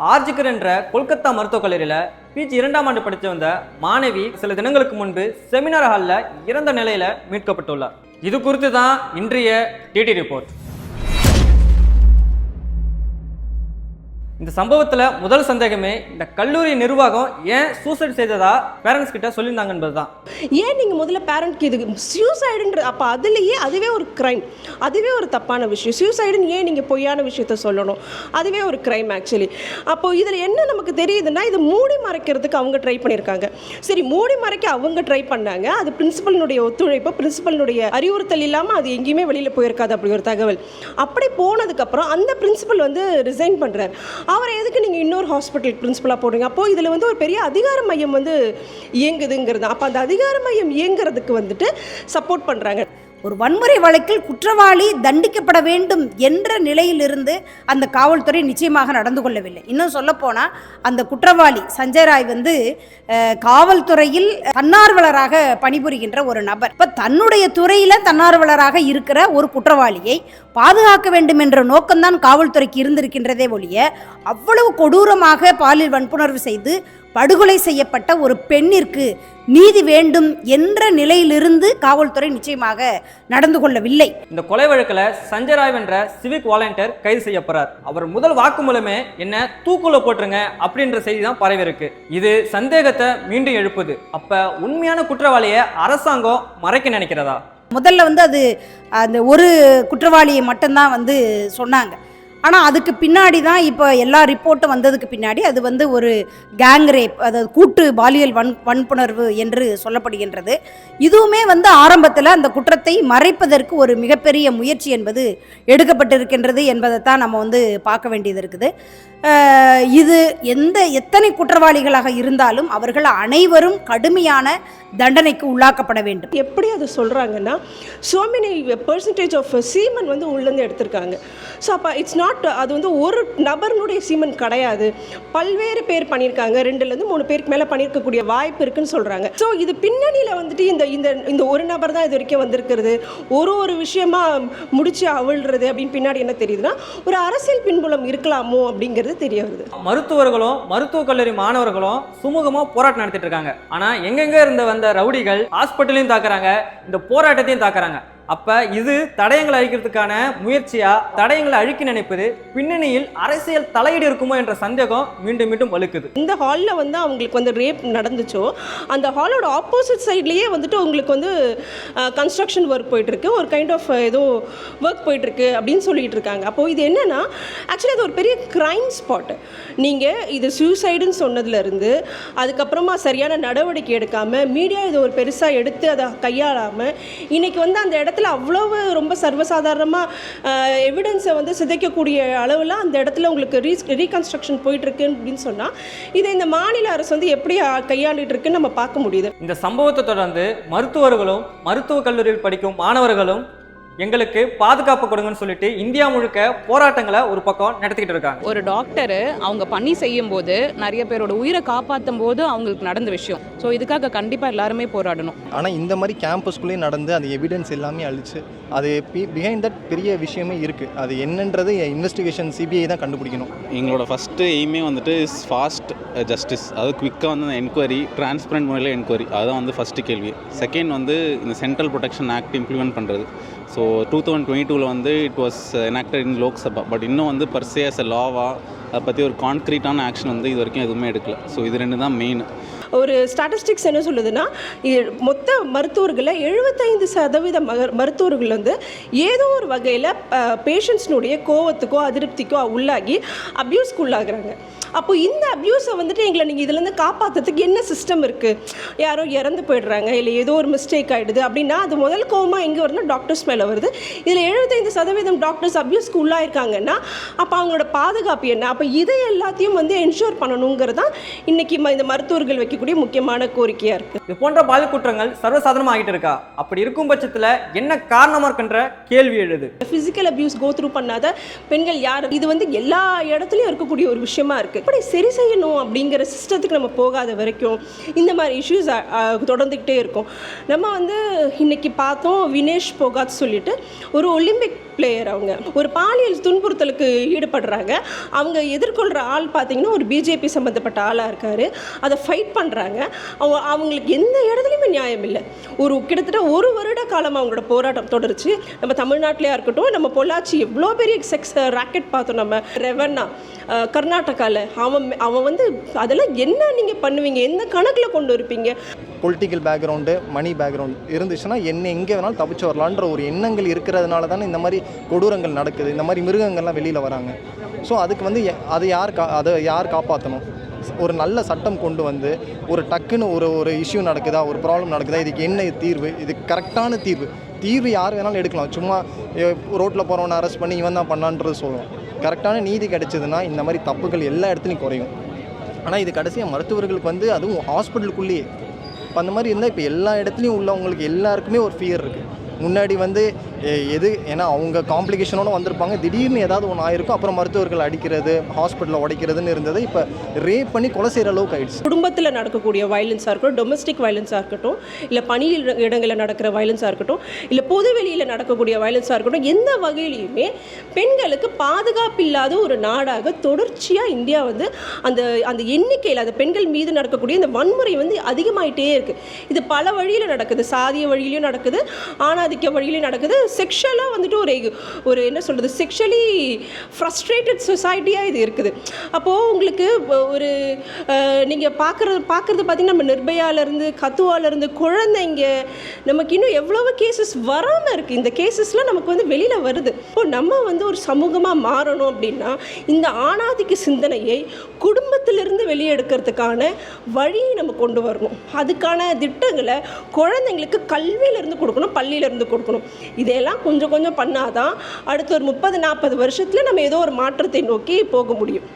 ஆர்ஜிகர் என்ற கொல்கத்தா மருத்துவக் கல்லூரியில் பிஜி இரண்டாம் ஆண்டு படித்து வந்த மாணவி சில தினங்களுக்கு முன்பு செமினார் ஹாலில் இறந்த நிலையில் மீட்கப்பட்டுள்ளார். இது குறித்து தான் இன்றைய டிடி ரிப்போர்ட் இந்த சம்பவத்தில் முதல் சந்தேகமே இந்த கல்லூரி நிர்வாகம் ஏன் சூசைட் செய்ததா பேரண்ட்ஸ் கிட்ட சொல்லியிருந்தாங்க என்பது தான் ஏன் நீங்கள் முதல்ல பேரண்ட்க்கு இது சூசைடுன்ற அப்போ அதுலேயே அதுவே ஒரு க்ரைம் அதுவே ஒரு தப்பான விஷயம். சூசைடுன்னு ஏன் நீங்கள் பொய்யான விஷயத்த சொல்லணும்? அதுவே ஒரு க்ரைம் ஆக்சுவலி அப்போ இதில் என்ன நமக்கு தெரியுதுன்னா இது மூடி மறைக்கிறதுக்கு அவங்க ட்ரை பண்ணியிருக்காங்க. சரி மூடி மறைக்க அவங்க ட்ரை பண்ணாங்க. அது பிரின்சிபலினுடைய ஒத்துழைப்பு பிரின்சிபலினுடைய அறிவுறுத்தல் இல்லாமல் அது எங்கேயுமே வெளியில் போயிருக்காது அப்படி ஒரு தகவல். அப்படி போனதுக்கப்புறம் அந்த பிரின்சிபல் வந்து ரிசைன் பண்ணுறாரு அவரை எதுக்கு நீங்கள் இன்னொரு ஹாஸ்பிட்டல் பிரின்ஸிபலாக போடுறீங்க? அப்போது இதில் வந்து ஒரு பெரிய அதிகார மையம் வந்து இயங்குதுங்கிறது. அப்போ அந்த அதிகார மையம் இயங்குறதுக்கு வந்துட்டு சப்போர்ட் பண்ணுறாங்க ஒரு வன்முறை வழக்கில் குற்றவாளி தண்டிக்கப்பட வேண்டும் என்ற நிலையிலிருந்து அந்த காவல்துறை நிச்சயமாக நடந்து கொள்ளவில்லை. இன்னும் சொல்லப்போனால் அந்த குற்றவாளி சஞ்சய் ராய் வந்து காவல்துறையில் தன்னார்வலராக பணிபுரிகின்ற ஒரு நபர். இப்போ தன்னுடைய துறையில் தன்னார்வலராக இருக்கிற ஒரு குற்றவாளியை பாதுகாக்க வேண்டும் என்ற நோக்கம்தான் காவல்துறைக்கு இருந்திருக்கின்றதே ஒழிய அவ்வளவு கொடூரமாக பாலியல் வன்புணர்வு செய்து படுகொலை செய்யப்பட்ட ஒரு பெண்ணிற்கு நீதி வேண்டும் என்ற நிலையிலிருந்து காவல்துறை நிச்சயமாக நடந்து கொள்ளவில்லை. இந்த கொலை வழக்குல சஞ்சய் ராவ் என்ற சிவிக் வாலண்டியர் கைது செய்யப்படுறார் அவர் முதல் வாக்குமூலமே என்ன தூக்குல போட்டுருங்க அப்படின்ற செய்தி தான் பரவி இருக்கு. இது சந்தேகத்தை மீண்டும் எழுப்புது. அப்ப உண்மையான குற்றவாளியை அரசாங்கம் மறைக்க நினைக்கிறதா? முதல்ல வந்து அது அந்த ஒரு குற்றவாளியை மட்டும்தான் வந்து சொன்னாங்க. ஆனால் அதுக்கு பின்னாடி தான் இப்போ எல்லா ரிப்போர்ட்டும் வந்ததுக்கு பின்னாடி அது வந்து ஒரு கேங் ரேப் அதாவது கூட்டு பாலியல் வன் வன்புணர்வு என்று சொல்லப்படுகின்றது. இதுவுமே வந்து ஆரம்பத்தில் அந்த குற்றத்தை மறைப்பதற்கு ஒரு மிகப்பெரிய முயற்சி என்பது எடுக்கப்பட்டிருக்கின்றது என்பதை தான் நம்ம வந்து பார்க்க வேண்டியது இருக்குது. இது எந்த எத்தனை குற்றவாளிகளாக இருந்தாலும் அவர்கள் அனைவரும் கடுமையான தண்டனைக்கு உள்ளாக்கப்பட வேண்டும். எப்படி அதை சொல்கிறாங்கன்னா so many percentage of semen வந்து உள்ளேருந்து எடுத்திருக்காங்க. ஸோ அப்போ இட்ஸ் நாட் அது வந்து ஒரு நபர்னுடைய சீமன் கிடையாது. பல்வேறு பேர் பண்ணியிருக்காங்க. ரெண்டுலேருந்து மூணு பேருக்கு மேலே பண்ணியிருக்கக்கூடிய வாய்ப்பு இருக்குன்னு சொல்கிறாங்க ஸோ இது பின்னணியில் வந்துட்டு இந்த இந்த இந்த ஒரு நபர் தான் இது வரைக்கும் வந்திருக்கிறது. ஒரு ஒரு விஷயமா முடிச்சு அவிழ்றது அப்படின்னு பின்னாடி என்ன தெரியுதுன்னா ஒரு அரசியல் பின்புலம் இருக்கலாமோ அப்படிங்கிறது தெரிய வருது. மருத்துவர்களும் மருத்துவக் கல்லூரி மாணவர்களும் சுமூகமா போராட்டம் நடத்திட்டு இருக்காங்க. ஆனா எங்கெங்க இருந்த வந்த ரவுடிகள் ஹாஸ்பிட்டலையும் தாக்குறாங்க இந்த போராட்டத்தையும் தாக்குறாங்க. அப்போ இது தடயங்களை அழிக்கிறதுக்கான முயற்சியா? தடயங்களை அழிக்க நினைப்பது பின்னணியில் அரசியல் தலையீடு இருக்குமோ என்ற சந்தேகம் மீண்டும் மீண்டும் வலுக்குது. இந்த ஹாலில் வந்து அவங்களுக்கு வந்து ரேப் நடந்துச்சோ அந்த ஹாலோட ஆப்போசிட் சைட்லேயே வந்துட்டு உங்களுக்கு வந்து கன்ஸ்ட்ரக்ஷன் ஒர்க் போயிட்டுருக்கு. ஒரு கைண்ட் ஆஃப் ஏதோ ஒர்க் போயிட்டுருக்கு அப்படின்னு சொல்லிட்டு இருக்காங்க. அப்போது இது என்னென்னா ஆக்சுவலி அது ஒரு பெரிய க்ரைம் ஸ்பாட் நீங்கள் இது சூசைடுன்னு சொன்னதுலேருந்து அதுக்கப்புறமா சரியான நடவடிக்கை எடுக்காமல் மீடியா இதை ஒரு பெருசாக எடுத்து அதை கையாளாமல் இன்னைக்கு வந்து அந்த இடத்த இடத்துல அவ்வளவு ரொம்ப சர்வசாதாரணமாக எவிடன்ஸை வந்து சிதைக்கக்கூடிய அளவில் அந்த இடத்துல உங்களுக்கு ரீ ரீகன்ஸ்ட்ரக்ஷன் போயிட்டுருக்கு அப்படின்னு சொன்னால் இதை இந்த மாநில அரசு வந்து எப்படி கையாண்டுட்டு இருக்குன்னு நம்ம பார்க்க முடியுது. இந்த சம்பவத்தை தொடர்ந்து மருத்துவர்களும் மருத்துவக் கல்லூரியில் படிக்கும் மாணவர்களும் எங்களுக்கு பாதுகாப்பு கொடுங்கன்னு சொல்லிட்டு இந்தியா முழுக்க போராட்டங்களை ஒரு பக்கம் நடத்திக்கிட்டு இருக்காங்க. ஒரு டாக்டரு அவங்க பண்ணி செய்யும்போது நிறைய பேரோட உயிரை காப்பாற்றும் போது அவங்களுக்கு நடந்த விஷயம். ஸோ இதுக்காக கண்டிப்பாக எல்லாருமே போராடணும். ஆனால் இந்த மாதிரி கேம்பஸ்குள்ளேயே நடந்து அந்த எவிடன்ஸ் எல்லாமே அழிச்சு அது பிஹைண்ட் தட் பெரிய விஷயமே இருக்குது அது என்னன்றது இன்வெஸ்டிகேஷன் சிபிஐ தான் கண்டுபிடிக்கணும். எங்களோட ஃபஸ்ட்டு எய்மே வந்துட்டு இஸ் ஃபாஸ்ட் ஜஸ்டிஸ் அதாவது குவிக்காக வந்து என்கொயரி டிரான்ஸ்பரண்ட் முறையில் என்கொயரி அதுதான் வந்து ஃபஸ்ட்டு கேள்வி. செகண்ட் வந்து இந்த சென்ட்ரல் ப்ரொடெக்ஷன் ஆக்ட் இம்ப்ளிமெண்ட் பண்ணுறது ஸோ டூ தௌசண்ட் டுவெண்ட்டி டூவில் வந்து it was enacted in Lok Sabha but இன்னும் வந்து பர்சே அஸ் அ லாவா அதை பற்றி ஒரு கான்க்ரீட்டான ஆக்ஷன் வந்து இது வரைக்கும் எதுவுமே எடுக்கல. ஸோ இது ரெண்டு தான் மெயின் ஒரு ஸ்டாட்டிஸ்டிக்ஸ் என்ன சொல்லுதுன்னா மொத்த மருத்துவர்களில் எழுபத்தைந்து சதவீத மக மருத்துவர்கள் வந்து ஏதோ ஒரு வகையில் பேஷண்ட்ஸ்னுடைய கோவத்துக்கோ அதிருப்திக்கோ உள்ளாகி அப்யூஸ்க்கு உள்ளாகுறாங்க. அப்போ இந்த அப்யூஸை வந்துட்டு எங்களை நீங்கள் இதுலேருந்து காப்பாற்றுறதுக்கு என்ன சிஸ்டம் இருக்குது யாரோ இறந்து போயிடுறாங்க இல்லை ஏதோ ஒரு மிஸ்டேக் ஆகிடுது அப்படின்னா அது முதல் கோவமாக எங்கே வருதுன்னா டாக்டர்ஸ் மேலே வருது. இதில் எழுபத்தைந்து சதவீதம் டாக்டர்ஸ் அப்யூஸ்க்கு உள்ளாயிருக்காங்கன்னா அப்போ அவங்களோட பாதுகாப்பு என்ன? அப்போ இதை எல்லாத்தையும் வந்து என்ஷூர் பண்ணணுங்கிறது தான் இன்றைக்கி இந்த மருத்துவர்கள் வைக்கக்கூடிய முக்கியமான கோரிக்கையாக இருக்குது இது போன்ற பாலியல் குற்றங்கள் சர்வசாதாரணமாக ஆகிட்டு இருக்கா? அப்படி இருக்கும் பட்சத்தில் என்ன காரணமாக இருக்கின்ற கேள்வி எழுது. ஃபிசிக்கல் அபியூஸ் கோ த்ரூ பண்ணாத பெண்கள் யார்? இது வந்து எல்லா இடத்துலையும் இருக்கக்கூடிய ஒரு விஷயமா இருக்குது இப்படி சரி செய்யணும் அப்படிங்கிற சிஸ்டத்துக்கு நம்ம போகாத வரைக்கும் இந்த மாதிரி இஷ்யூஸ் தொடர்ந்துக்கிட்டே இருக்கும். நம்ம வந்து இன்னைக்கு பார்த்தோம் வினேஷ் போகாத் சொல்லிட்டு ஒரு ஒலிம்பிக் பிளேயர் அவங்க. ஒரு பாலியல் துன்புறுத்தலுக்கு ஈடுபடுறாங்க. அவங்க எதிர்கொள்கிற ஆள் பார்த்தீங்கன்னா ஒரு பிஜேபி சம்மந்தப்பட்ட ஆளாக இருக்கார். அதை ஃபைட் பண்ணுறாங்க அவங்க அவங்களுக்கு எந்த இடத்துலையுமே நியாயம் இல்லை. ஒரு கிட்டத்தட்ட ஒரு வருட காலம் அவங்களோட போராட்டம் தொடர்ச்சி. நம்ம தமிழ்நாட்டிலையா இருக்கட்டும் நம்ம பொள்ளாச்சி எவ்வளோ பெரிய செக்ஸ் ராக்கெட் பார்த்தோம் நம்ம. ரெவன்னா கர்நாடகாவில் அவன் அவன் வந்து அதெல்லாம் என்ன நீங்கள் பண்ணுவீங்க? எந்த கணக்கில் கொண்டு இருப்பீங்க பொலிட்டிக்கல் பேக்ரவுண்டு மணி பேக்ரவுண்ட் இருந்துச்சுன்னா என்ன எங்கே வேணாலும் தப்பிச்சு வரலான்ற ஒரு எண்ணங்கள் இருக்கிறதுனால தானே இந்த மாதிரி கொடூரங்கள் நடக்குது இந்த மாதிரி மிருகங்கள்லாம் வெளியில் வராங்க. ஸோ அதுக்கு வந்து அதை யார் கா அதை யார் காப்பாற்றணும் ஒரு நல்ல சட்டம் கொண்டு வந்து ஒரு டக்குன்னு ஒரு ஒரு இஷ்யூ நடக்குதா ஒரு ப்ராப்ளம் நடக்குதா இதுக்கு என்ன தீர்வு? இது கரெக்டான தீர்வு. தீர்வு யார் வேணாலும் எடுக்கலாம். சும்மா ரோட்டில் போகிறவனை அரெஸ்ட் பண்ணி இவன் தான் பண்ணான்றது சொல்லுவோம். கரெக்டான நீதி கிடைச்சதுன்னா இந்த மாதிரி தப்புகள் எல்லா இடத்துலையும் குறையும். ஆனால் இது கடைசியாக மருத்துவர்களுக்கு வந்து அதுவும் ஹாஸ்பிட்டலுக்குள்ளேயே அப்போ அந்த மாதிரி இருந்தால் இப்போ எல்லா இடத்துலையும் உள்ளவங்களுக்கு எல்லாருக்குமே ஒரு ஃபியர் இருக்குது முன்னாடி வந்து எது ஏன்னா அவங்க காம்ப்ளிகேஷனோட வந்திருப்பாங்க. திடீர்னு ஏதாவது ஒன்று ஆயிருக்கும். அப்புறம் மருத்துவர்கள் அடிக்கிறது ஹாஸ்பிட்டலில் உடைக்கிறதுன்னு இருந்தது. இப்போ ரேப் பண்ணி கொலை செய்கிற அளவுக்கு ஆயிடுச்சு. குடும்பத்தில் நடக்கக்கூடிய வயலன்ஸாக இருக்கட்டும் டொமஸ்டிக் வயலன்ஸாக இருக்கட்டும் இல்லை பணியில் இடங்களில் நடக்கிற வயலன்ஸாக இருக்கட்டும் இல்லை பொது வெளியில் நடக்கக்கூடிய வயலன்ஸாக இருக்கட்டும் எந்த வகையிலையுமே பெண்களுக்கு பாதுகாப்பு இல்லாத ஒரு நாடாக தொடர்ச்சியாக இந்தியா வந்து அந்த அந்த எண்ணிக்கையில் அந்த பெண்கள் மீது நடக்கக்கூடிய இந்த வன்முறை வந்து அதிகமாயிட்டே இருக்குது இது பல வழியில் நடக்குது. சாதிய வழியிலையும் நடக்குது ஆணாதிக்க வழியிலையும் நடக்குது செக்ஷுவலாக வந்துட்டு ஒரு ஒரு என்ன சொல்கிறது செக்ஷுவலி ஃப்ரஸ்ட்ரேட்டட் சொசைட்டியாக இது இருக்குது. அப்போது உங்களுக்கு ஒரு நீங்கள் பார்க்குறது பார்க்குறது பார்த்தீங்கன்னா நம்ம நிர்பயாவிலேருந்து கத்துவாலேருந்து குழந்தைங்க நமக்கு இன்னும் எவ்வளவோ கேசஸ் வராமல் இருக்குது இந்த கேசஸ்லாம் நமக்கு வந்து வெளியில் வருது. இப்போ நம்ம வந்து ஒரு சமூகமாக மாறணும் அப்படின்னா இந்த ஆணாதிக்க சிந்தனையை குடும்பத்திலிருந்து வெளியே எடுக்கிறதுக்கான வழியை நம்ம கொண்டு வரணும். அதுக்கான திட்டங்களை குழந்தைங்களுக்கு கல்வியிலேருந்து கொடுக்கணும் பள்ளியிலேருந்து கொடுக்கணும். இதையெல்லாம் கொஞ்சம் கொஞ்சம் பண்ணாதான் அடுத்த ஒரு முப்பது நாற்பது வருஷத்தில் நம்ம ஏதோ ஒரு மாற்றத்தை நோக்கி போக முடியும்.